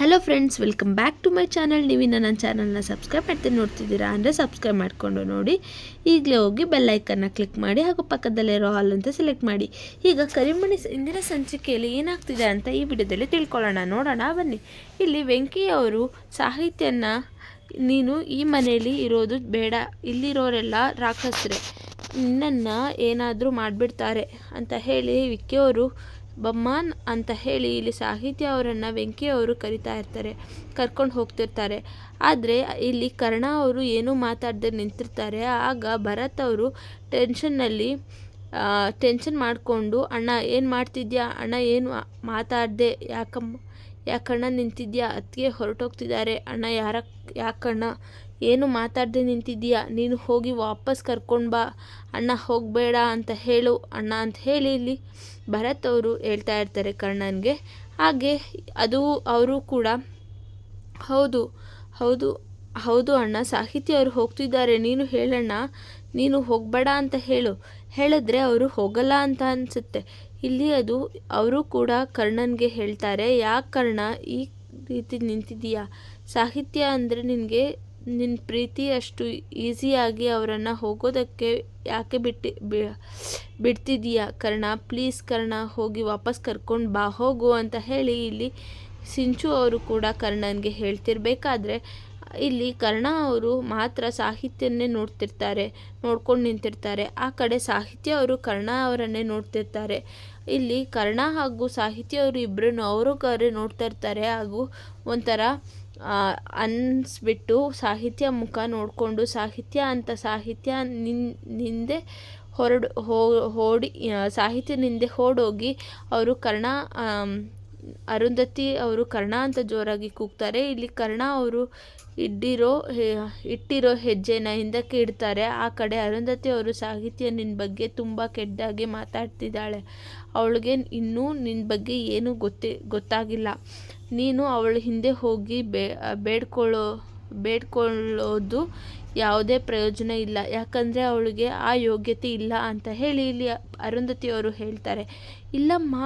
Hello friends welcome back to my channel ನೀವಿನ್ನ ನನ್ನ ಚಾನಲ್ನ subscribe ಮಾಡ್ತೀನಿ ನೋಡ್ತಿದ್ದೀರಾ ಅಂದರೆ ಸಬ್ಸ್ಕ್ರೈಬ್ ಮಾಡಿಕೊಂಡು ನೋಡಿ. ಈಗಲೇ ಹೋಗಿ ಬೆಲ್ಲೈಕನ್ನ ಕ್ಲಿಕ್ ಮಾಡಿ ಹಾಗೂ ಪಕ್ಕದಲ್ಲಿರೋ ಹಾಲ್ ಅಂತ ಸೆಲೆಕ್ಟ್ ಮಾಡಿ. ಈಗ ಕರಿಮಣಿ ಇಂದಿನ ಸಂಚಿಕೆಯಲ್ಲಿ ಏನಾಗ್ತಿದೆ ಅಂತ ಈ ವಿಡಿಯೋದಲ್ಲಿ ತಿಳ್ಕೊಳ್ಳೋಣ, ನೋಡೋಣ, ಬನ್ನಿ. ಇಲ್ಲಿ ವೆಂಕಿಯವರು ಸಾಹಿತ್ಯನ, ನೀನು ಈ ಮನೆಯಲ್ಲಿ ಇರೋದು ಬೇಡ, ಇಲ್ಲಿರೋರೆಲ್ಲ ರಾಕ್ಷಸ್ರೆ, ನಿನ್ನನ್ನು ಏನಾದರೂ ಮಾಡಿಬಿಡ್ತಾರೆ ಅಂತ ಹೇಳಿ ವಿಕ್ಕಿ ಅವರು ಬಮ್ಮಾನ್ ಅಂತ ಹೇಳಿ ಇಲ್ಲಿ ಸಾಹಿತ್ಯ ಅವರನ್ನು ವೆಂಕಿ ಅವರು ಕರಿತಾ ಇರ್ತಾರೆ, ಕರ್ಕೊಂಡು ಹೋಗ್ತಿರ್ತಾರೆ. ಆದರೆ ಇಲ್ಲಿ ಕರ್ಣ ಅವರು ಏನೂ ಮಾತಾಡದೆ ನಿಂತಿರ್ತಾರೆ, ಆಗ ಭರತ್ ಅವರು ಟೆನ್ಷನ್ನಲ್ಲಿ ಟೆನ್ಷನ್ ಮಾಡಿಕೊಂಡು, ಅಣ್ಣ, ಏನು ಮಾಡ್ತಿದ್ಯಾ? ಅಣ್ಣ, ಏನು ಮಾತಾಡದೆ? ಯಾಕಮ್ಮ, ಯಾಕಣ್ಣ ನಿಂತಿದ್ಯಾ? ಅತ್ತಿಗೆ ಹೊರಟೋಗ್ತಿದ್ದಾರೆ. ಅಣ್ಣ, ಯಾರ, ಯಾಕಣ್ಣ? ಏನು ಮಾತಾಡದೆ ನಿಂತಿದ್ದೀಯಾ? ನೀನು ಹೋಗಿ ವಾಪಸ್ ಕರ್ಕೊಂಡು ಬಾ. ಅಣ್ಣ, ಹೋಗಬೇಡ ಅಂತ ಹೇಳು. ಅಣ್ಣ ಅಂತ ಹೇಳಿ ಇಲ್ಲಿ ಭರತ್ ಅವರು ಹೇಳ್ತಾ ಇರ್ತಾರೆ ಕರ್ಣನ್ಗೆ. ಹಾಗೆ ಅದು ಅವರು ಕೂಡ, ಹೌದು ಹೌದು ಹೌದು ಅಣ್ಣ, ಸಾಹಿತಿ ಅವರು ಹೋಗ್ತಿದ್ದಾರೆ. ನೀನು ಹೇಳಣ್ಣ, ನೀನು ಹೋಗಬೇಡ ಅಂತ ಹೇಳು. ಹೇಳಿದ್ರೆ ಅವರು ಹೋಗಲ್ಲ ಅಂತ ಅನಿಸುತ್ತೆ. ಇಲ್ಲಿ ಅದು ಅವರು ಕೂಡ ಕರ್ಣನ್ಗೆ ಹೇಳ್ತಾರೆ, ಯಾಕೆ ಕರ್ಣ, ಈ ರೀತಿ ನಿಂತಿದ್ದೀಯಾ? ಸಾಹಿತ್ಯ ಅಂದರೆ ನಿನಗೆ ನಿನ್ನ ಪ್ರೀತಿ ಅಷ್ಟು ಈಸಿಯಾಗಿ ಅವರನ್ನು ಹೋಗೋದಕ್ಕೆ ಯಾಕೆ ಬಿಟ್ಟು ಬಿಡ್ತಿದೀಯಾ? ಕರ್ಣ ಪ್ಲೀಸ್ ಕರ್ಣ, ಹೋಗಿ ವಾಪಸ್ ಕರ್ಕೊಂಡು ಬಾ, ಹೋಗು ಅಂತ ಹೇಳಿ ಇಲ್ಲಿ ಸಿಂಚು ಅವರು ಕೂಡ ಕರ್ಣನಿಗೆ ಹೇಳ್ತಿರ್ಬೇಕಾದ್ರೆ ಇಲ್ಲಿ ಕರ್ಣ ಅವರು ಮಾತ್ರ ಸಾಹಿತ್ಯನ್ನೇ ನೋಡ್ತಿರ್ತಾರೆ, ನೋಡ್ಕೊಂಡು ನಿಂತಿರ್ತಾರೆ. ಆ ಕಡೆ ಸಾಹಿತ್ಯ ಅವರು ಕರ್ಣ ಅವರನ್ನೇ ನೋಡ್ತಿರ್ತಾರೆ. ಇಲ್ಲಿ ಕರ್ಣ ಹಾಗೂ ಸಾಹಿತ್ಯ ಅವರು ಇಬ್ಬರನ್ನು ಅವರು ಕರೆ ನೋಡ್ತಾ ಇರ್ತಾರೆ ಹಾಗೂ ಒಂಥರ ಆ, ಅನ್ಸ್ಬಿಟ್ಟು ಸಾಹಿತ್ಯ ಮುಖ ನೋಡಿಕೊಂಡು ಸಾಹಿತ್ಯ ಅಂತ ಸಾಹಿತ್ಯ ನಿನ್ ನಿಂದೆ ಹೊರಡು ಹೋ- ಹೋಡಿ ಸಾಹಿತ್ಯ ನಿಂದೆ ಓಡೋಗಿ ಅವರು ಕರ್ಣ ಅರುಂಧತಿ ಅವರು ಕರ್ಣ ಅಂತ ಜೋರಾಗಿ ಕೂಗ್ತಾರೆ. ಇಲ್ಲಿ ಕರ್ಣ ಅವರು ಹೆ- ಇಟ್ಟಿರೋ ಹೆಜ್ಜೆನ ಹಿಂದಕ್ಕೆ ಇಡ್ತಾರೆ. ಆ ಕಡೆ ಅರುಂಧತಿ ಅವರು ಸಾಹಿತ್ಯ ನಿನ್ನ ಬಗ್ಗೆ ತುಂಬ ಕೆಟ್ಟದಾಗಿ ಮಾತಾಡ್ತಿದ್ದಾಳೆ. ಅವಳಿಗೆ ಇನ್ನೂ ನಿನ್ನ ಬಗ್ಗೆ ಏನೂ ಗೊತ್ತೇ ಗೊತ್ತಾಗಿಲ್ಲ. ನೀನು ಅವಳ ಹಿಂದೆ ಹೋಗಿ ಬೇಡ್ಕೊಳ್ಳೋ, ಬೇಡ್ಕೊಳ್ಳೋದು ಯಾವುದೇ ಪ್ರಯೋಜನ ಇಲ್ಲ. ಯಾಕಂದರೆ ಅವಳಿಗೆ ಆ ಯೋಗ್ಯತೆ ಇಲ್ಲ ಅಂತ ಹೇಳಿ ಇಲ್ಲಿ ಅರುಂಧತಿಯವರು ಹೇಳ್ತಾರೆ. ಇಲ್ಲಮ್ಮ,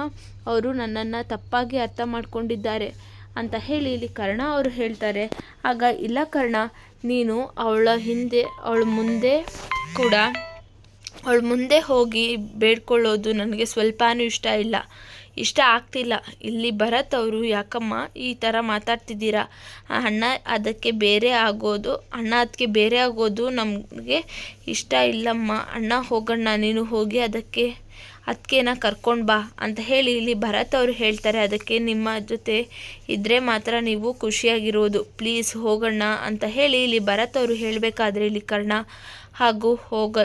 ಅವರು ನನ್ನನ್ನು ತಪ್ಪಾಗಿ ಅರ್ಥ ಮಾಡ್ಕೊಂಡಿದ್ದಾರೆ ಅಂತ ಹೇಳಿ ಇಲ್ಲಿ ಕರ್ಣ ಅವರು ಹೇಳ್ತಾರೆ. ಆಗ, ಇಲ್ಲ ಕರ್ಣ, ನೀನು ಅವಳ ಹಿಂದೆ, ಅವಳ ಮುಂದೆ ಕೂಡ, ಅವಳ ಮುಂದೆ ಹೋಗಿ ಬೇಡ್ಕೊಳ್ಳೋದು ನನಗೆ ಸ್ವಲ್ಪನೂ ಇಷ್ಟ ಇಲ್ಲ. ಇಷ್ಟ ಆಗ್ತಿಲ್ಲ. ಇಲ್ಲಿ ಭರತ್ ಅವರು, ಯಾಕಮ್ಮ ಈ ಥರ ಮಾತಾಡ್ತಿದ್ದೀರಾ? ಅಣ್ಣ ಅದಕ್ಕೆ ಬೇರೆ ಆಗೋದು, ಅಣ್ಣ ಅದಕ್ಕೆ ಬೇರೆ ಆಗೋದು ನಮಗೆ ಇಷ್ಟ ಇಲ್ಲಮ್ಮ. ಅಣ್ಣ ಹೋಗೋಣ ನೀನು ಹೋಗಿ ಅದಕ್ಕೆ ಅದಕ್ಕೇನ ಕರ್ಕೊಂಡು ಬಾ ಅಂತ ಹೇಳಿ ಇಲ್ಲಿ ಭರತ್ ಅವರು ಹೇಳ್ತಾರೆ. ಅದಕ್ಕೆ ನಿಮ್ಮ ಜೊತೆ ಇದ್ದರೆ ಮಾತ್ರ ನೀವು ಖುಷಿಯಾಗಿರೋದು. ಪ್ಲೀಸ್ ಹೋಗೋಣ ಅಂತ ಹೇಳಿ ಇಲ್ಲಿ ಭರತ್ ಅವರು ಹೇಳಬೇಕಾದ್ರೆ ಇಲ್ಲಿ ಕರ್ಣ ಹಾಗೂ ಹೋಗ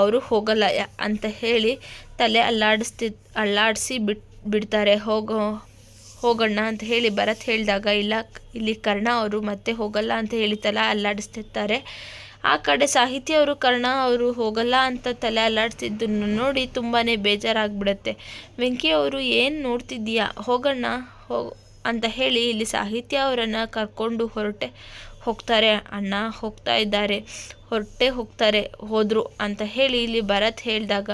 ಅವರು ಹೋಗಲ್ಲ ಅಂತ ಹೇಳಿ ತಲೆ ಅಲ್ಲಾಡಿಸ್ತಿ, ಅಲ್ಲಾಡಿಸಿ ಬಿಟ್ ಬಿಡ್ತಾರೆ, ಹೋಗೋ, ಹೋಗೋಣ ಅಂತ ಹೇಳಿ ಭರತ್ ಹೇಳಿದಾಗ, ಇಲ್ಲ, ಇಲ್ಲಿ ಕರ್ಣ ಅವರು ಮತ್ತೆ ಹೋಗಲ್ಲ ಅಂತ ಹೇಳಿ ತಲೆ ಅಲ್ಲಾಡಿಸ್ತಿರ್ತಾರೆ. ಆ ಕಡೆ ಸಾಹಿತ್ಯ ಅವರು, ಕರ್ಣ ಅವರು ಹೋಗಲ್ಲ ಅಂತ ತಲೆ ಅಲ್ಲಾಡ್ತಿದ್ದನ್ನು ನೋಡಿ ತುಂಬಾ ಬೇಜಾರಾಗ್ಬಿಡುತ್ತೆ. ವೆಂಕಿ ಅವರು, ಏನು ನೋಡ್ತಿದ್ದೀಯಾ? ಹೋಗೋಣ, ಹೋಗ್ ಅಂತ ಹೇಳಿ ಇಲ್ಲಿ ಸಾಹಿತ್ಯ ಅವರನ್ನು ಕರ್ಕೊಂಡು ಹೊರಟೆ ಹೋಗ್ತಾರೆ. ಅಣ್ಣ, ಹೋಗ್ತಾ ಇದ್ದಾರೆ. ಹೊರಟೆ ಹೋಗ್ತಾರೆ, ಹೋದರು ಅಂತ ಹೇಳಿ ಇಲ್ಲಿ ಭರತ್ ಹೇಳಿದಾಗ,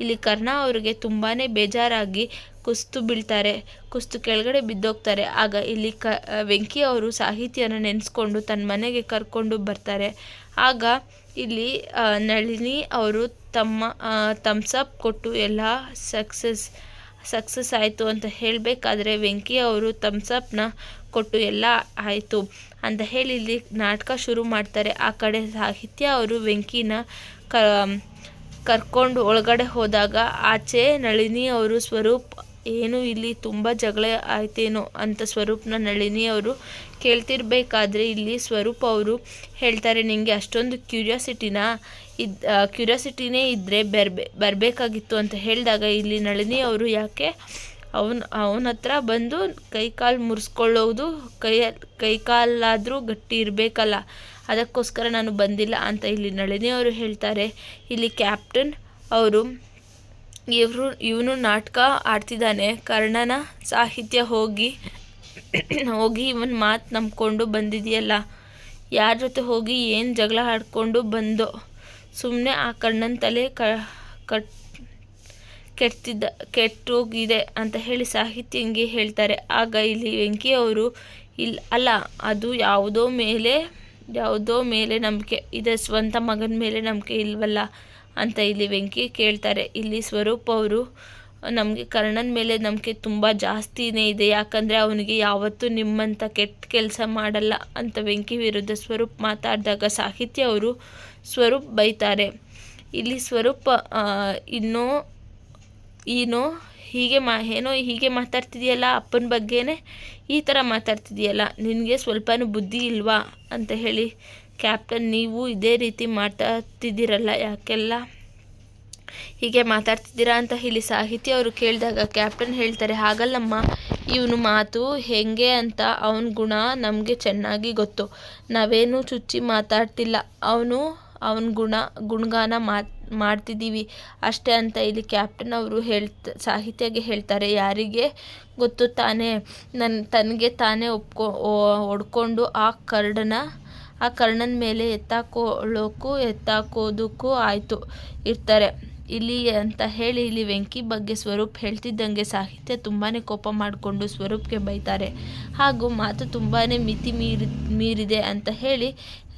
ಇಲ್ಲಿ ಕರ್ಣ ಅವರಿಗೆ ತುಂಬಾ ಬೇಜಾರಾಗಿ ಕುಸ್ತು ಬೀಳ್ತಾರೆ, ಕುಸ್ತು ಕೆಳಗಡೆ ಬಿದ್ದೋಗ್ತಾರೆ. ಆಗ ಇಲ್ಲಿ ಕ ವೆಂಕಿ ಅವರು ಸಾಹಿತ್ಯನ ನೆನೆಸ್ಕೊಂಡು ತನ್ನ ಮನೆಗೆ ಕರ್ಕೊಂಡು ಬರ್ತಾರೆ. ಆಗ ಇಲ್ಲಿ ನಳಿನಿ ಅವರು ತಮ್ಮ ತಮ್ಸಪ್ ಕೊಟ್ಟು, ಎಲ್ಲ ಸಕ್ಸಸ್ ಸಕ್ಸಸ್ ಆಯಿತು ಅಂತ ಹೇಳಬೇಕಾದ್ರೆ ವೆಂಕಿ ಅವರು ತಮ್ಸಪ್ನ ಕೊಟ್ಟು ಎಲ್ಲ ಆಯಿತು ಅಂತ ಹೇಳಿ ಇಲ್ಲಿ ನಾಟಕ ಶುರು ಮಾಡ್ತಾರೆ. ಆ ಕಡೆ ಸಾಹಿತ್ಯ ಅವರು ವೆಂಕಿನ ಕರ್ಕೊಂಡು ಒಳಗಡೆ ಹೋದಾಗ ಆಚೆ ನಳಿನಿ ಅವರು ಸ್ವರೂಪ್ ಏನು ಇಲ್ಲಿ ತುಂಬ ಜಗಳ ಆಯ್ತೇನೋ ಅಂತ ಸ್ವರೂಪ್ನ ನಳಿನಿ ಅವರು ಕೇಳ್ತಿರ್ಬೇಕಾದ್ರೆ ಇಲ್ಲಿ ಸ್ವರೂಪ್ ಅವರು ಹೇಳ್ತಾರೆ ನಿಮಗೆ ಅಷ್ಟೊಂದು ಕ್ಯೂರಿಯಾಸಿಟಿನಾ ಇದ್ ಕ್ಯೂರಿಯಾಸಿಟಿನೇ ಇದ್ದರೆ ಬರ್ಬೇ, ಬರಬೇಕಾಗಿತ್ತು ಅಂತ ಹೇಳಿದಾಗ ಇಲ್ಲಿ ನಳಿನಿ ಅವರು ಯಾಕೆ, ಅವನ ಅವನ ಹತ್ರ ಬಂದು ಕೈ ಕಾಲು ಮುರಿಸ್ಕೊಳ್ಳೋದು ಕೈ ಕೈ ಕಾಲಾದರೂ ಗಟ್ಟಿ ಇರಬೇಕಲ್ಲ, ಅದಕ್ಕೋಸ್ಕರ ನಾನು ಬಂದಿಲ್ಲ ಅಂತ ಇಲ್ಲಿ ನಳಿನಿ ಅವರು ಹೇಳ್ತಾರೆ. ಇಲ್ಲಿ ಕ್ಯಾಪ್ಟನ್ ಅವರು ಇವರು, ಇವನು ನಾಟಕ ಆಡ್ತಿದ್ದಾನೆ. ಕರ್ಣನ ಸಾಹಿತ್ಯ ಹೋಗಿ ಹೋಗಿ ಇವನ್ ಮಾತು ನಂಬ್ಕೊಂಡು ಬಂದಿದೆಯಲ್ಲ. ಯಾರ ಜೊತೆ ಹೋಗಿ ಏನು ಜಗಳ ಆಡ್ಕೊಂಡು ಬಂದೋ. ಸುಮ್ಮನೆ ಆ ಕಣ್ಣನ ತಲೆ ಕ, ಕಟ್ ಕೆಟ್ಟೋಗಿದೆ ಅಂತ ಹೇಳಿ ಸಾಹಿತ್ಯ ಹಿಂಗೆ ಹೇಳ್ತಾರೆ. ಆಗ ಇಲ್ಲಿ ವೆಂಕಿ ಅವರು ಇಲ್ಲ ಅಲ್ಲ, ಅದು ಯಾವುದೋ ಮೇಲೆ ಯಾವುದೋ ಮೇಲೆ ನಂಬಿಕೆ, ಇದೆ ಸ್ವಂತ ಮಗನ ಮೇಲೆ ನಂಬಿಕೆ ಇಲ್ವಲ್ಲ. ಅಂತ ಇಲ್ಲಿ ವೆಂಕಿ ಕೇಳ್ತಾರೆ. ಇಲ್ಲಿ ಸ್ವರೂಪ್ ಅವರು, ನಮಗೆ ಕರ್ಣನ ಮೇಲೆ ನಂಬಿಕೆ ತುಂಬ ಜಾಸ್ತಿನೇ ಇದೆ. ಯಾಕಂದರೆ ಅವನಿಗೆ ಯಾವತ್ತೂ ನಿಮ್ಮಂಥ ಕೆಟ್ಟ ಕೆಲಸ ಮಾಡಲ್ಲ ಅಂತ ವೆಂಕಿ ವಿರುದ್ಧ ಸ್ವರೂಪ್ ಮಾತಾಡಿದಾಗ ಸಾಹಿತ್ಯ ಅವರು ಸ್ವರೂಪ್ ಬೈತಾರೆ. ಇಲ್ಲಿ ಸ್ವರೂಪ್ ಇನ್ನೂ ಏನೋ ಹೀಗೆ ಮಾ, ಏನೋ ಹೀಗೆ ಮಾತಾಡ್ತಿದೆಯಲ್ಲ, ಅಪ್ಪನ ಬಗ್ಗೆನೇ ಈ ಥರ ಮಾತಾಡ್ತಿದೆಯಲ್ಲ, ನಿನಗೆ ಸ್ವಲ್ಪನೂ ಬುದ್ಧಿ ಇಲ್ವಾ? ಅಂತ ಹೇಳಿ ಕ್ಯಾಪ್ಟನ್ ನೀವು ಇದೇ ರೀತಿ ಮಾತಾಡ್ತಿದ್ದೀರಲ್ಲ ಯಾಕೆಲ್ಲ? ಹೀಗೆ ಮಾತಾಡ್ತಿದ್ದೀರಾ ಅಂತ ಹೇಳಿ ಸಾಹಿತಿ ಅವರು ಕೇಳಿದಾಗ ಕ್ಯಾಪ್ಟನ್ ಹೇಳ್ತಾರೆ, ಹಾಗಲ್ಲಮ್ಮ, ಇವನು ಮಾತು ಹೇಗೆ ಅಂತ ಅವನ ಗುಣ ನಮಗೆ ಚೆನ್ನಾಗಿ ಗೊತ್ತು. ನಾವೇನು ಚುಚ್ಚಿ ಮಾತಾಡ್ತಿಲ್ಲ. ಅವನು ಅವನ ಗುಣ, ಗುಣಗಾನ ಮಾತು ಮಾಡ್ತಿದ್ದೀವಿ ಅಷ್ಟೇ ಅಂತ ಇಲ್ಲಿ ಕ್ಯಾಪ್ಟನ್ ಅವರು ಹೇಳ್ತ, ಸಾಹಿತ್ಯಗೆ ಹೇಳ್ತಾರೆ. ಯಾರಿಗೆ ಗೊತ್ತು ತಾನೇ? ನನ್ನ ತನಗೆ ತಾನೇ ಒಪ್ಕೊ ಹೊಡ್ಕೊಂಡು ಆ ಕರ್ಡನ ಆ ಕರ್ಣನ ಮೇಲೆ ಎತ್ತಾಕೊಳ್ಳೋಕ್ಕೂ ಎತ್ತಾಕೋದಕ್ಕೂ ಆಯಿತು ಇರ್ತಾರೆ. ಇಲ್ಲಿ ಅಂತ ಹೇಳಿ ಇಲ್ಲಿ ವೆಂಕಿ ಬಗ್ಗೆ ಸ್ವರೂಪ್ ಹೇಳ್ತಿದ್ದಂಗೆ ಸಾಹಿತ್ಯ ತುಂಬಾ ಕೋಪ ಮಾಡಿಕೊಂಡು ಸ್ವರೂಪ್ಗೆ ಬೈತಾರೆ. ಹಾಗೂ ಮಾತು ತುಂಬಾ ಮಿತಿ ಮೀರಿ, ಮೀರಿದೆ ಅಂತ ಹೇಳಿ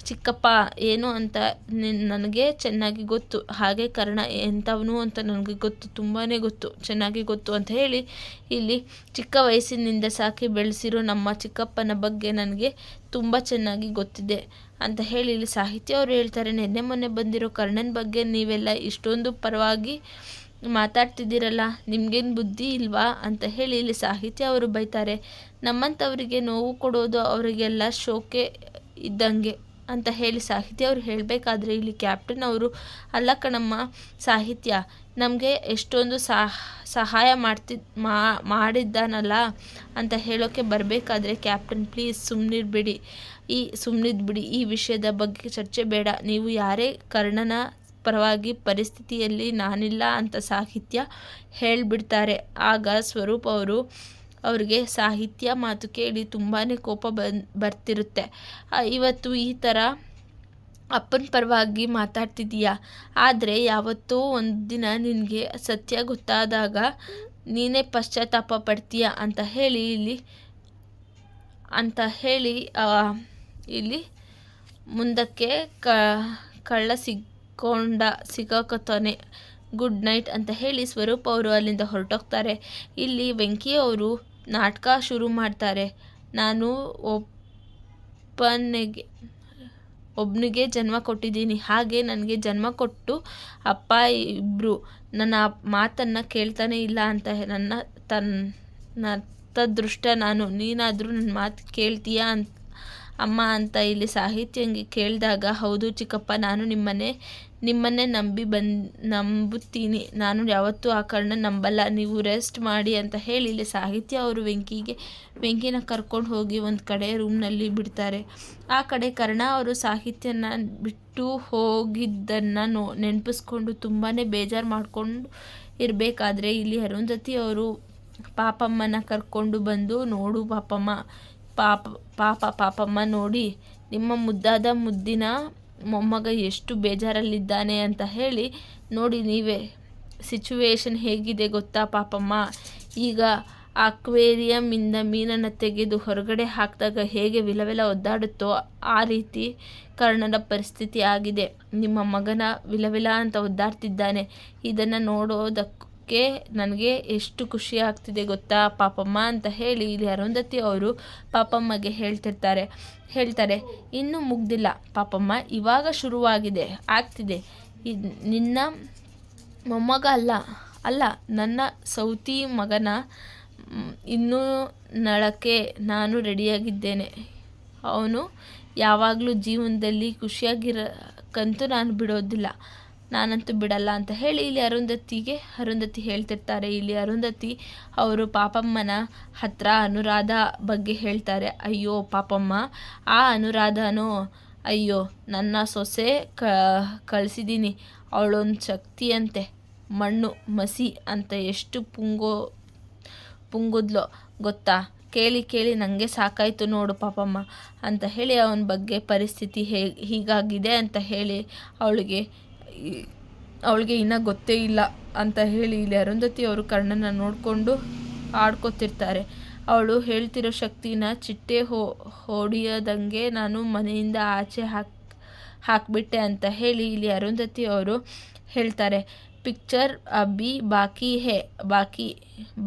ಚಿಕ್ಕಪ್ಪ ಏನು ಅಂತ ನನಗೆ ಚೆನ್ನಾಗಿ ಗೊತ್ತು. ಹಾಗೆ ಕರ್ಣ ಎಂಥವನು ಅಂತ ನನಗೆ ಗೊತ್ತು. ತುಂಬಾ ಗೊತ್ತು. ಚೆನ್ನಾಗಿ ಗೊತ್ತು ಅಂತ ಹೇಳಿ ಇಲ್ಲಿ ಚಿಕ್ಕ ವಯಸ್ಸಿನಿಂದ ಸಾಕಿ ಬೆಳೆಸಿರೋ ನಮ್ಮ ಚಿಕ್ಕಪ್ಪನ ಬಗ್ಗೆ ನನಗೆ ತುಂಬ ಚೆನ್ನಾಗಿ ಗೊತ್ತಿದೆ ಅಂತ ಹೇಳಿ ಇಲ್ಲಿ ಸಾಹಿತ್ಯ ಅವರು ಹೇಳ್ತಾರೆ. ನಿನ್ನೆ ಮೊನ್ನೆ ಬಂದಿರೋ ಕರ್ಣನ ಬಗ್ಗೆ ನೀವೆಲ್ಲ ಇಷ್ಟೊಂದು ಪರವಾಗಿ ಮಾತಾಡ್ತಿದ್ದೀರಲ್ಲ, ನಿಮ್ಗೇನು ಬುದ್ಧಿ ಇಲ್ವಾ ಅಂತ ಹೇಳಿ ಇಲ್ಲಿ ಸಾಹಿತ್ಯ ಅವರು ಬೈತಾರೆ. ನಮ್ಮಂಥವರಿಗೆ ನೋವು ಕೊಡೋದು ಅವರಿಗೆಲ್ಲ ಶೋಕೆ ಇದ್ದಂಗೆ. ಅಂತ ಹೇಳಿ ಸಾಹಿತ್ಯ ಅವರು ಹೇಳಬೇಕಾದ್ರೆ ಇಲ್ಲಿ ಕ್ಯಾಪ್ಟನ್ ಅವರು, ಅಲ್ಲ ಕಣಮ್ಮ, ಸಾಹಿತ್ಯ, ನಮಗೆ ಎಷ್ಟೊಂದು ಸಹಾಯ ಮಾಡ್ತಿ ಮಾಡಿದ್ದಾನಲ್ಲ ಅಂತ ಹೇಳೋಕ್ಕೆ ಬರಬೇಕಾದ್ರೆ ಕ್ಯಾಪ್ಟನ್ ಪ್ಲೀಸ್ ಸುಮ್ಮನಿರ್ಬಿಡಿ ಈ ಸುಮ್ಮನಿದ್ಬಿಡಿ ಈ ವಿಷಯದ ಬಗ್ಗೆ ಚರ್ಚೆ ಬೇಡ. ನೀವು ಯಾರೇ ಕರ್ಣನ ಪರವಾಗಿ ಪರಿಸ್ಥಿತಿಯಲ್ಲಿ ನಾನಿಲ್ಲ ಅಂತ ಸಾಹಿತ್ಯ ಹೇಳಿಬಿಡ್ತಾರೆ. ಆಗ ಸ್ವರೂಪ್ ಅವರು ಅವ್ರಿಗೆ ಸಾಹಿತ್ಯ ಮಾತು ಕೇಳಿ ತುಂಬಾ ಕೋಪ ಬನ್ ಬರ್ತಿರುತ್ತೆ. ಇವತ್ತು ಈ ಥರ ಅಪ್ಪನ ಪರವಾಗಿ ಮಾತಾಡ್ತಿದ್ದೀಯಾ ಆದರೆ ಯಾವತ್ತೋ ಒಂದು ದಿನ ನಿನಗೆ ಸತ್ಯ ಗೊತ್ತಾದಾಗ ನೀನೇ ಪಶ್ಚಾತ್ತಾಪ ಪಡ್ತೀಯ ಅಂತ ಹೇಳಿ ಇಲ್ಲಿ, ಅಂತ ಹೇಳಿ ಇಲ್ಲಿ ಮುಂದಕ್ಕೆ ಕಳ್ಳ ಸಿಕ್ಕೊಂಡ ಸಿಗಾಕತ್ತಾನೆ ಗುಡ್ ನೈಟ್ ಅಂತ ಹೇಳಿ ಸ್ವರೂಪ್ ಅವರು ಅಲ್ಲಿಂದ ಹೊರಟೋಗ್ತಾರೆ. ಇಲ್ಲಿ ವೆಂಕಿ ಅವರು ನಾಟಕ ಶುರು ಮಾಡ್ತಾರೆ. ನಾನು ಒಬ್ಬನಿಗೆ ಒಬ್ಬನಿಗೆ ಜನ್ಮ ಕೊಟ್ಟಿದ್ದೀನಿ. ಹಾಗೆ ನನಗೆ ಜನ್ಮ ಕೊಟ್ಟು ಅಪ್ಪ ಇಬ್ಬರು ನನ್ನ ಮಾತನ್ನು ಕೇಳ್ತಾನೆ ಇಲ್ಲ ಅಂತ ನನ್ನ ತನ್ನ ತದೃಷ್ಟ ನಾನು. ನೀನಾದರೂ ನನ್ನ ಮಾತು ಕೇಳ್ತೀಯಾ ಅಂತ ಅಮ್ಮ ಅಂತ ಇಲ್ಲಿ ಸಾಹಿತ್ಯಂಗೆ ಕೇಳಿದಾಗ, ಹೌದು ಚಿಕ್ಕಪ್ಪ, ನಾನು ನಿಮ್ಮನ್ನೇ ನಿಮ್ಮನ್ನೇ ನಂಬಿ ಬಂದು, ನಂಬುತ್ತೀನಿ. ನಾನು ಯಾವತ್ತೂ ಆ ಕರ್ಣ ನಂಬಲ್ಲ. ನೀವು ರೆಸ್ಟ್ ಮಾಡಿ ಅಂತ ಹೇಳಿ ಇಲ್ಲಿ ಸಾಹಿತ್ಯ ಅವರು ವೆಂಕಿಗೆ, ವೆಂಕಿನ ಕರ್ಕೊಂಡು ಹೋಗಿ ಒಂದು ಕಡೆ ರೂಮ್ನಲ್ಲಿ ಬಿಡ್ತಾರೆ. ಆ ಕಡೆ ಕರ್ಣ ಅವರು ಸಾಹಿತ್ಯನ ಬಿಟ್ಟು ಹೋಗಿದ್ದನ್ನು ನೋ, ನೆನಪಿಸ್ಕೊಂಡು ತುಂಬಾ ಬೇಜಾರು ಮಾಡಿಕೊಂಡು ಇರಬೇಕಾದ್ರೆ ಇಲ್ಲಿ ಅರುಂಧತಿ ಅವರು ಪಾಪಮ್ಮನ ಕರ್ಕೊಂಡು ಬಂದು, ನೋಡು ಪಾಪಮ್ಮ ಪಾಪ ಪಾಪ ಪಾಪಮ್ಮ ನೋಡಿ, ನಿಮ್ಮ ಮುದ್ದಾದ ಮುದ್ದಿನ ಮೊಮ್ಮಗ ಎಷ್ಟು ಬೇಜಾರಲ್ಲಿದ್ದಾನೆ ಅಂತ ಹೇಳಿ ನೋಡಿ ನೀವೇ ಸಿಚುವೇಶನ್ ಹೇಗಿದೆ ಗೊತ್ತಾ ಪಾಪಮ್ಮ? ಈಗ ಅಕ್ವೇರಿಯಮ್ಮಿಂದ ಮೀನನ್ನು ತೆಗೆದು ಹೊರಗಡೆ ಹಾಕಿದಾಗ ಹೇಗೆ ವಿಲವಿಲ ಒದ್ದಾಡುತ್ತೋ ಆ ರೀತಿ ಕರ್ಣನ ಪರಿಸ್ಥಿತಿ ಆಗಿದೆ. ನಿಮ್ಮ ಮಗನ ವಿಲವಿಲ ಅಂತ ಒದ್ದಾಡ್ತಿದ್ದಾನೆ. ಇದನ್ನು ನೋಡೋದಕ್ಕೂ ಕ್ಕೆ ನನಗೆ ಎಷ್ಟು ಖುಷಿ ಆಗ್ತಿದೆ ಗೊತ್ತಾ? ಪಾಪಮ್ಮ ಅಂತ ಹೇಳಿ ಇಲ್ಲಿ ಅರುಂಧತಿ ಅವರು ಪಾಪಮ್ಮಗೆ ಹೇಳ್ತಿರ್ತಾರೆ. ಹೇಳ್ತಾರೆ, ಇನ್ನೂ ಮುಗ್ದಿಲ್ಲ. ಪಾಪಮ್ಮ, ಇವಾಗ ಶುರುವಾಗಿದೆ, ಆಗ್ತಿದೆ. ನಿನ್ನ ಮೊಮ್ಮಗ ಅಲ್ಲ ಅಲ್ಲ, ನನ್ನ ಸೌತಿ ಮಗನ ಇನ್ನೂ ನಳಕ್ಕೆ ನಾನು ರೆಡಿಯಾಗಿದ್ದೇನೆ. ಅವನು ಯಾವಾಗಲೂ ಜೀವನದಲ್ಲಿ ಖುಷಿಯಾಗಿರಕ್ಕಂತೂ ನಾನು ಬಿಡೋದಿಲ್ಲ. ನಾನಂತೂ ಬಿಡಲ್ಲ ಅಂತ ಹೇಳಿ ಇಲ್ಲಿ ಅರುಂಧತಿಗೆ ಅರುಂಧತಿ ಹೇಳ್ತಿರ್ತಾರೆ. ಇಲ್ಲಿ ಅರುಂಧತಿ ಅವರು ಪಾಪಮ್ಮನ ಹತ್ರ ಅನುರಾಧ ಬಗ್ಗೆ ಹೇಳ್ತಾರೆ. ಅಯ್ಯೋ ಪಾಪಮ್ಮ, ಆ ಅನುರಾಧನೋ ಅಯ್ಯೋ ನನ್ನ ಸೊಸೆ ಕ ಕಳಿಸಿದ್ದೀನಿ ಅವಳೊಂದು ಶಕ್ತಿಯಂತೆ, ಮಣ್ಣು, ಮಸಿ ಅಂತ ಎಷ್ಟು ಪುಂಗೋ, ಪುಂಗುದ್ಲೋ ಗೊತ್ತಾ? ಕೇಳಿ ಕೇಳಿ ನನಗೆ ಸಾಕಾಯಿತು ನೋಡು ಪಾಪಮ್ಮ ಅಂತ ಹೇಳಿ ಅವನ ಬಗ್ಗೆ ಪರಿಸ್ಥಿತಿ ಹೇ, ಹೀಗಾಗಿದೆ ಅಂತ ಹೇಳಿ ಅವಳಿಗೆ ಅವಳಿಗೆ ಇನ್ನೂ ಗೊತ್ತೇ ಇಲ್ಲ ಅಂತ ಹೇಳಿ ಇಲ್ಲಿ ಅರುಂಧತಿ ಅವರು ಕರ್ಣನ ನೋಡಿಕೊಂಡು ಆಡ್ಕೊತಿರ್ತಾರೆ. ಅವಳು ಹೇಳ್ತಿರೋ ಶಕ್ತಿನ ಚಿಟ್ಟೆ ಹೋ, ಹೊಡಿಯೋದಂಗೆ ನಾನು ಮನೆಯಿಂದ ಆಚೆ ಹಾಕಿ, ಹಾಕಿಬಿಟ್ಟೆ ಅಂತ ಹೇಳಿ ಇಲ್ಲಿ ಅರುಂಧತಿ ಅವರು ಹೇಳ್ತಾರೆ. ಪಿಕ್ಚರ್ ಅಬ್ಬಿ ಬಾಕಿ ಹೇ, ಬಾಕಿ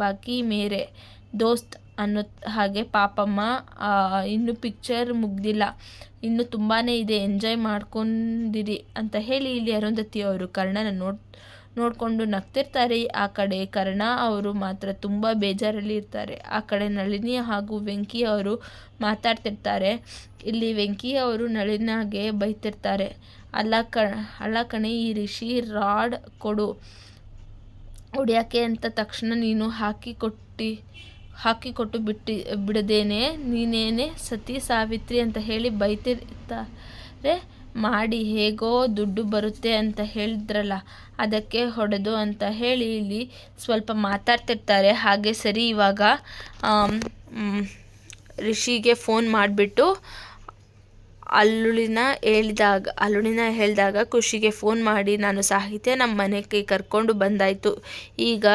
ಬಾಕಿ ಮೇರೆ ದೋಸ್ತ್ ಅನ್ನೋ ಹಾಗೆ ಪಾಪಮ್ಮ ಇನ್ನು ಪಿಕ್ಚರ್ ಮುಗ್ದಿಲ್ಲ. ಇನ್ನು ತುಂಬಾ ಇದೆ ಎಂಜಾಯ್ ಮಾಡ್ಕೊಂಡಿರಿ ಅಂತ ಹೇಳಿ ಇಲ್ಲಿ ಅರುಂಧತಿ ಅವರು ಕರ್ಣನ ನೋಡ್, ನೋಡಿಕೊಂಡು ನಗ್ತಿರ್ತಾರೆ. ಆ ಕಡೆ ಕರ್ಣ ಅವರು ಮಾತ್ರ ತುಂಬ ಬೇಜಾರಲ್ಲಿ ಇರ್ತಾರೆ. ಆ ಕಡೆ ನಳಿನಿ ಹಾಗೂ ವೆಂಕಿ ಅವರು ಮಾತಾಡ್ತಿರ್ತಾರೆ. ಇಲ್ಲಿ ವೆಂಕಿ ಅವರು ನಳಿನಾಗೆ ಬೈತಿರ್ತಾರೆ. ಅಲ್ಲ ಕ, ಅಲ್ಲ ಕಣೆ, ಈ ರಿಷಿ ರಾಡ್ ಕೊಡು ಹೊಡ್ಯೋಕ್ಕೆ ಅಂತ ತಕ್ಷಣ ನೀನು ಹಾಕಿ ಕೊಟ್ಟು ಹಾಕಿ ಕೊಟ್ಟು ಬಿಟ್ಟು, ಬಿಡದೇನೆ, ನೀನೇನೆ ಸತಿ ಸಾವಿತ್ರಿ ಅಂತ ಹೇಳಿ ಬೈತಿರ್ತಾರೆ. ಮಾಡಿ, ಹೇಗೋ ದುಡ್ಡು ಬರುತ್ತೆ ಅಂತ ಹೇಳಿದ್ರಲ್ಲ, ಅದಕ್ಕೆ ಹೊಡೆದು ಅಂತ ಹೇಳಿ ಇಲ್ಲಿ ಸ್ವಲ್ಪ ಮಾತಾಡ್ತಿರ್ತಾರೆ. ಹಾಗೆ ಸರಿ, ಇವಾಗ ರಿಷಿಗೆ ಫೋನ್ ಮಾಡಿಬಿಟ್ಟು ಅಲ್ಲುಳಿನ ಹೇಳಿದಾಗ ಅಲ್ಲುಳಿನ ಹೇಳಿದಾಗ ಖುಷಿಗೆ ಫೋನ್ ಮಾಡಿ, ನಾನು ಸಾಹಿತ್ಯ ನಮ್ಮ ಮನೆಗೆ ಕರ್ಕೊಂಡು ಬಂದಾಯಿತು. ಈಗ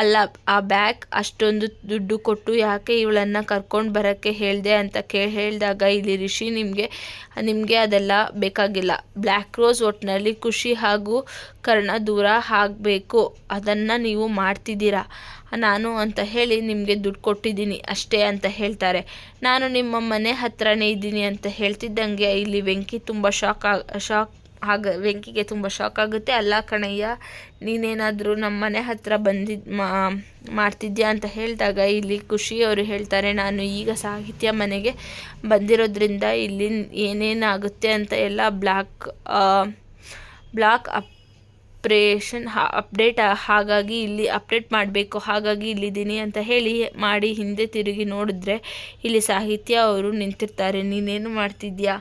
ಅಲ್ಲ, ಆ ಬ್ಯಾಗ್ ಅಷ್ಟೊಂದು ದುಡ್ಡು ಕೊಟ್ಟು ಯಾಕೆ ಇವಳನ್ನು ಕರ್ಕೊಂಡು ಬರೋಕ್ಕೆ ಹೇಳಿದೆ ಅಂತ ಕೇ, ಹೇಳಿದಾಗ ಇಲ್ಲಿ ರಿಷಿ ನಿಮಗೆ ನಿಮಗೆ ಅದೆಲ್ಲ ಬೇಕಾಗಿಲ್ಲ. ಬ್ಲ್ಯಾಕ್ ರೋಸ್ ಒಟ್ಟಿನಲ್ಲಿ ಖುಷಿ ಹಾಗೂ ಕರ್ಣ ದೂರ ಆಗಬೇಕು. ಅದನ್ನು ನೀವು ಮಾಡ್ತಿದ್ದೀರಾ? ನಾನು ಅಂತ ಹೇಳಿ ನಿಮಗೆ ದುಡ್ಡು ಕೊಟ್ಟಿದ್ದೀನಿ ಅಷ್ಟೇ ಅಂತ ಹೇಳ್ತಾರೆ. ನಾನು ನಿಮ್ಮ ಮನೆ ಹತ್ರನೇ ಇದ್ದೀನಿ ಅಂತ ಹೇಳ್ತಿದ್ದಂಗೆ ಇಲ್ಲಿ ವೆಂಕಿ ತುಂಬ ಶಾಕ್ ಶಾಕ್ ಆಗ ವೆಂಕಿಗೆ ತುಂಬ ಶಾಕ್ ಆಗುತ್ತೆ. ಅಲ್ಲ ಕಣಯ್ಯ, ನೀನೇನಾದರೂ ನಮ್ಮ ಮನೆ ಹತ್ರ ಬಂದಿದ್ದು ಮಾಡ್ತಿದ್ಯಾ ಅಂತ ಹೇಳಿದಾಗ ಇಲ್ಲಿ ಖುಷಿಯವರು ಹೇಳ್ತಾರೆ, ನಾನು ಈಗ ಸಾಹಿತ್ಯ ಮನೆಗೆ ಬಂದಿರೋದ್ರಿಂದ ಇಲ್ಲಿ ಏನೇನಾಗುತ್ತೆ ಅಂತ ಎಲ್ಲ ಬ್ಲಾಕ್ ಬ್ಲಾಕ್ ಅಪ್ರೇಷನ್ ಅಪ್ಡೇಟ್, ಹಾಗಾಗಿ ಇಲ್ಲಿ ಅಪ್ಡೇಟ್ ಮಾಡಬೇಕು, ಹಾಗಾಗಿ ಇಲ್ಲಿದ್ದೀನಿ ಅಂತ ಹೇಳಿ ಮಾಡಿ ಹಿಂದೆ ತಿರುಗಿ ನೋಡಿದ್ರೆ ಇಲ್ಲಿ ಸಾಹಿತ್ಯ ಅವರು ನಿಂತಿರ್ತಾರೆ. ನೀನೇನು ಮಾಡ್ತಿದ್ಯಾ?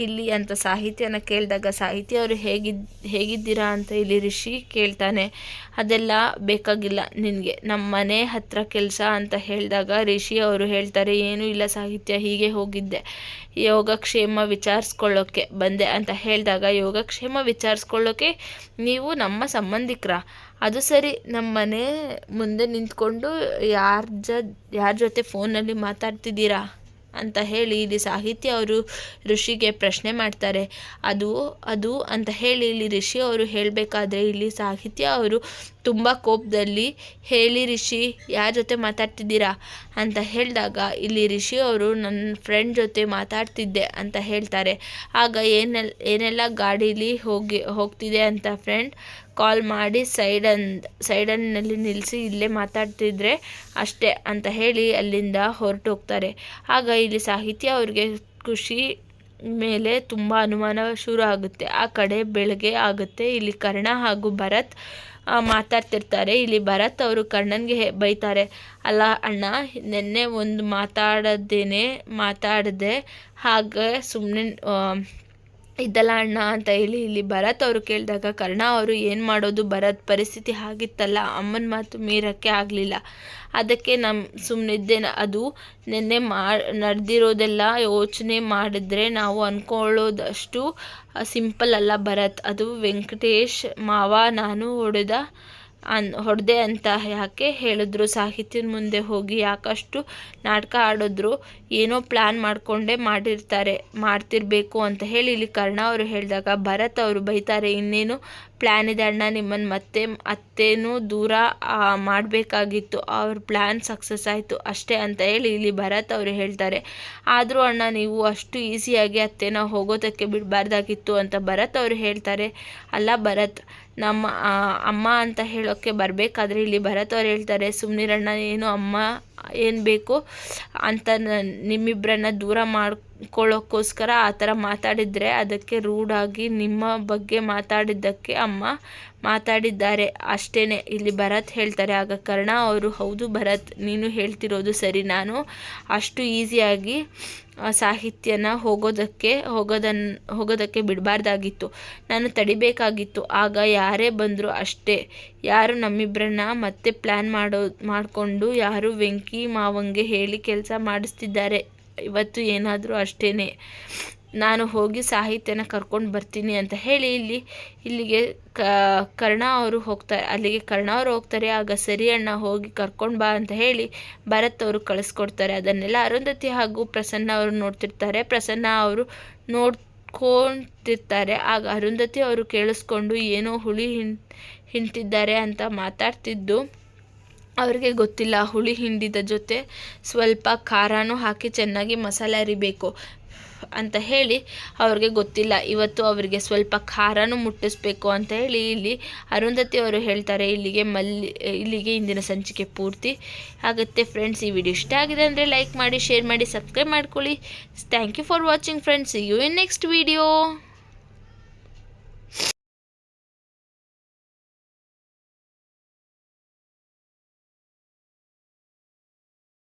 ಇಲ್ಲಿ ಅಂತ ಸಾಹಿತ್ಯನ ಕೇಳಿದಾಗ, ಸಾಹಿತ್ಯ ಅವರು ಹೇಗಿದ್, ಹೇಗಿದ್ದೀರಾ ಅಂತ ಇಲ್ಲಿ ರಿಷಿ ಕೇಳ್ತಾನೆ. ಅದೆಲ್ಲ ಬೇಕಾಗಿಲ್ಲ ನಿನಗೆ. ನಮ್ಮ ಮನೆ ಹತ್ರ ಕೆಲಸ ಅಂತ ಹೇಳಿದಾಗ ರಿಷಿ ಅವರು ಹೇಳ್ತಾರೆ, ಏನೂ ಇಲ್ಲ ಸಾಹಿತ್ಯ, ಹೀಗೆ ಹೋಗಿದ್ದೆ. ಯೋಗಕ್ಷೇಮ ವಿಚಾರಿಸ್ಕೊಳ್ಳೋಕ್ಕೆ ಬಂದೆ ಅಂತ ಹೇಳಿದಾಗ, ಯೋಗಕ್ಷೇಮ ವಿಚಾರಿಸ್ಕೊಳ್ಳೋಕೆ ನೀವು ನಮ್ಮ ಸಂಬಂಧಿಕರ? ಅದು ಸರಿ ನಮ್ಮ ಮನೆ ಮುಂದೆ ನಿಂತ್ಕೊಂಡು ಯಾರ ಜ, ಯಾರ ಜೊತೆ ಫೋನಲ್ಲಿ ಮಾತಾಡ್ತಿದ್ದೀರಾ? ಅಂತ ಹೇಳಿ ಇಲ್ಲಿ ಸಾಹಿತ್ಯ ಅವರು ಋಷಿಗೆ ಪ್ರಶ್ನೆ ಮಾಡ್ತಾರೆ. ಅದು ಅದು ಅಂತ ಹೇಳಿ ಇಲ್ಲಿ ಋಷಿ ಅವರು ಹೇಳಬೇಕಾದ್ರೆ ಇಲ್ಲಿ ಸಾಹಿತ್ಯ ಅವರು ತುಂಬ ಕೋಪದಲ್ಲಿ, ಹೇಳಿ ರಿಷಿ, ಯಾರ ಜೊತೆ ಮಾತಾಡ್ತಿದ್ದೀರಾ? ಅಂತ ಹೇಳಿದಾಗ, ಇಲ್ಲಿ ರಿಷಿ ಅವರು ನನ್ನ ಫ್ರೆಂಡ್ ಜೊತೆ ಮಾತಾಡ್ತಿದ್ದೆ, ಅಂತ ಹೇಳ್ತಾರೆ. ಆಗ ಏನೆಲ್ಲ ಏನೆಲ್ಲ ಗಾಡೀಲಿ ಹೋಗಿ, ಹೋಗ್ತಿದೆ ಅಂತ ಫ್ರೆಂಡ್ ಕಾಲ್ ಮಾಡಿ, ಸೈಡನ್, ಸೈಡನ್ನಲ್ಲಿ ನಿಲ್ಲಿಸಿ ಇಲ್ಲೇ ಮಾತಾಡ್ತಿದ್ರೆ ಅಷ್ಟೇ, ಅಂತ ಹೇಳಿ ಅಲ್ಲಿಂದ ಹೊರಟೋಗ್ತಾರೆ. ಆಗ ಇಲ್ಲಿ ಸಾಹಿತ್ಯ ಅವ್ರಿಗೆ ಖುಷಿ ಮೇಲೆ ತುಂಬ ಅನುಮಾನ ಶುರು ಆಗುತ್ತೆ. ಆ ಕಡೆ ಬೆಳಗ್ಗೆ ಆಗುತ್ತೆ. ಇಲ್ಲಿ ಕರ್ಣ ಹಾಗೂ ಭರತ್ ಮಾತಾಡ್ತಿರ್ತಾರೆ. ಇಲ್ಲಿ ಭರತ್ ಅವರು ಕರ್ಣನ್ಗೆ ಬೈತಾರೆ. ಅಲ್ಲ ಅಣ್ಣ ನಿನ್ನೆ ಒಂದು ಮಾತಾಡದೇನೆ ಮಾತಾಡದೆ ಹಾಗೆ ಸುಮ್ಮನೆ ಇದ್ದಲ್ಲ ಅಣ್ಣ ಅಂತ ಹೇಳಿ ಇಲ್ಲಿ ಭರತ್ ಅವರು ಕೇಳಿದಾಗ, ಕರ್ಣ ಅವರು ಏನು ಮಾಡೋದು? ಭರತ್ ಪರಿಸ್ಥಿತಿ ಆಗಿತ್ತಲ್ಲ ಅಮ್ಮನ ಮಾತು ಮೀರೋಕ್ಕೆ ಆಗಲಿಲ್ಲ. ಅದಕ್ಕೆ ನಮ್ಮ ಸುಮ್ಮನಿದ್ದೆ ಅದು ನಿನ್ನೆ ಮಾ ನಡೆದಿರೋದೆಲ್ಲ ಯೋಚನೆ ಮಾಡಿದ್ರೆ ನಾವು ಅಂದ್ಕೊಳ್ಳೋದಷ್ಟು ಸಿಂಪಲ್ ಅಲ್ಲ ಭರತ್. ಅದು ವೆಂಕಟೇಶ್ ಮಾವ ನಾನು ಹೊಡೆದ ಅನ್ ಹೊಡೆದೆ ಅಂತ ಯಾಕೆ ಹೇಳಿದ್ರು. ಸಾಹಿತ್ಯದ ಮುಂದೆ ಹೋಗಿ ಯಾಕಷ್ಟು ನಾಟಕ ಆಡಿದ್ರು, ಏನೋ ಪ್ಲ್ಯಾನ್ ಮಾಡಿಕೊಂಡೇ ಮಾಡಿರ್ತಾರೆ, ಮಾಡ್ತಿರಬೇಕು ಅಂತ ಹೇಳಿ ಇಲ್ಲಿ ಕರ್ಣ ಅವರು ಹೇಳಿದಾಗ, ಭರತ್ ಅವರು ಬೈತಾರೆ, ಇನ್ನೇನು ಪ್ಲ್ಯಾನ್ ಇದೆ ಅಣ್ಣ ನಿಮ್ಮನ್ನು ಮತ್ತೆ ಅತ್ತೇನೂ ದೂರ ಮಾಡಬೇಕಾಗಿತ್ತು, ಅವ್ರ ಪ್ಲ್ಯಾನ್ ಸಕ್ಸಸ್ ಆಯಿತು ಅಷ್ಟೇ ಅಂತ ಹೇಳಿ ಇಲ್ಲಿ ಭರತ್ ಅವರು ಹೇಳ್ತಾರೆ. ಆದರೂ ಅಣ್ಣ, ನೀವು ಅಷ್ಟು ಈಸಿಯಾಗಿ ಅತ್ತೆನ ಹೋಗೋದಕ್ಕೆ ಬಿಡಬಾರ್ದಾಗಿತ್ತು ಅಂತ ಭರತ್ ಅವರು ಹೇಳ್ತಾರೆ. ಅಲ್ಲ ಭರತ್ ನಮ್ಮ ಅಮ್ಮ ಅಂತ ಹೇಳೋಕ್ಕೆ ಬರಬೇಕಾದ್ರೆ ಇಲ್ಲಿ ಭರತ್ ಅವ್ರು ಹೇಳ್ತಾರೆ ಸುಮ್ಮನಿರಣ್ಣ ಏನು ಅಮ್ಮ ಏನು ಬೇಕು ಅಂತ ನಿಮ್ಮಿಬ್ಬರನ್ನ ದೂರ ಮಾಡ್ಕೊಳ್ಳೋಕ್ಕೋಸ್ಕರ ಆ ಥರ ಮಾತಾಡಿದರೆ ಅದಕ್ಕೆ ರೂಢಾಗಿ ನಿಮ್ಮ ಬಗ್ಗೆ ಮಾತಾಡಿದ್ದಕ್ಕೆ ಅಮ್ಮ ಮಾತಾಡಿದ್ದಾರೆ. ಅಷ್ಟೇ ಇಲ್ಲಿ ಭರತ್ ಹೇಳ್ತಾರೆ, ಆಗ ಕರ್ಣ ಅವರು, ಹೌದು ಭರತ್, ನೀನು ಹೇಳ್ತಿರೋದು ಸರಿ. ನಾನು ಅಷ್ಟು ಈಸಿಯಾಗಿ ಸಾಹಿತ್ಯನ ಹೋಗೋದಕ್ಕೆ ಹೋಗೋದನ್ನು ಹೋಗೋದಕ್ಕೆ ಬಿಡಬಾರ್ದಾಗಿತ್ತು. ನಾನು ತಡಿಬೇಕಾಗಿತ್ತು. ಆಗ ಯಾರೇ ಬಂದರೂ ಅಷ್ಟೇ. ಯಾರು ನಮ್ಮಿಬ್ಬರನ್ನ ಮತ್ತೆ ಪ್ಲ್ಯಾನ್ ಮಾಡೋ, ಮಾಡಿಕೊಂಡು ಯಾರು ವೆಂಕಿ ಮಾವಂಗೆ ಹೇಳಿ ಕೆಲಸ ಮಾಡಿಸ್ತಿದ್ದಾರೆ. ಇವತ್ತು ಏನಾದರೂ ಅಷ್ಟೇ ನಾನು ಹೋಗಿ ಸಾಹಿತ್ಯನ ಕರ್ಕೊಂಡು ಬರ್ತೀನಿ ಅಂತ ಹೇಳಿ ಇಲ್ಲಿ, ಇಲ್ಲಿಗೆ ಕರ್ಣ ಅವರು ಹೋಗ್ತಾರೆ. ಅಲ್ಲಿಗೆ ಕರ್ಣ ಅವರು ಹೋಗ್ತಾರೆ. ಆಗ ಸರಿ ಅಣ್ಣ ಹೋಗಿ ಕರ್ಕೊಂಡು ಬಾ ಅಂತ ಹೇಳಿ ಭರತ್ ಅವರು ಕಳಿಸ್ಕೊಡ್ತಾರೆ. ಅದನ್ನೆಲ್ಲ ಅರುಂಧತಿ ಹಾಗೂ ಪ್ರಸನ್ನ ಅವರು ನೋಡ್ತಿರ್ತಾರೆ. ಪ್ರಸನ್ನ ಅವರು ನೋಡ್ಕೊತಿರ್ತಾರೆ. ಆಗ ಅರುಂಧತಿ ಅವರು ಕೇಳಿಸ್ಕೊಂಡು ಏನೋ ಹುಳಿ ಹಿಂಡ್ತಿದ್ದಾರೆ ಅಂತ ಮಾತಾಡ್ತಿದ್ದು. ಅವ್ರಿಗೆ ಗೊತ್ತಿಲ್ಲ, ಹುಳಿ ಹಿಂಡಿದ ಜೊತೆ ಸ್ವಲ್ಪ ಖಾರನೂ ಹಾಕಿ ಚೆನ್ನಾಗಿ ಮಸಾಲೆ ಅರಿಬೇಕು ಅಂತ ಹೇಳಿ ಅವ್ರಿಗೆ ಗೊತ್ತಿಲ್ಲ. ಇವತ್ತು ಅವರಿಗೆ ಸ್ವಲ್ಪ ಖಾರನೂ ಮುಟ್ಟಿಸ್ಬೇಕು ಅಂತ ಹೇಳಿ ಇಲ್ಲಿ ಅರುಂಧತಿ ಅವರು ಹೇಳ್ತಾರೆ, ಇಲ್ಲಿಗೆ ಮಲ್ಲಿ ಇಲ್ಲಿಗೆ ಇಂದಿನ ಸಂಚಿಕೆ ಪೂರ್ತಿ ಆಗುತ್ತೆ. ಫ್ರೆಂಡ್ಸ್ ಈ ವಿಡಿಯೋ ಇಷ್ಟ ಆಗಿದೆ ಅಂದರೆ ಲೈಕ್ ಮಾಡಿ ಶೇರ್ ಮಾಡಿ ಸಬ್ಸ್ಕ್ರೈಬ್ ಮಾಡ್ಕೊಳ್ಳಿ. Thank you for watching friends you in next video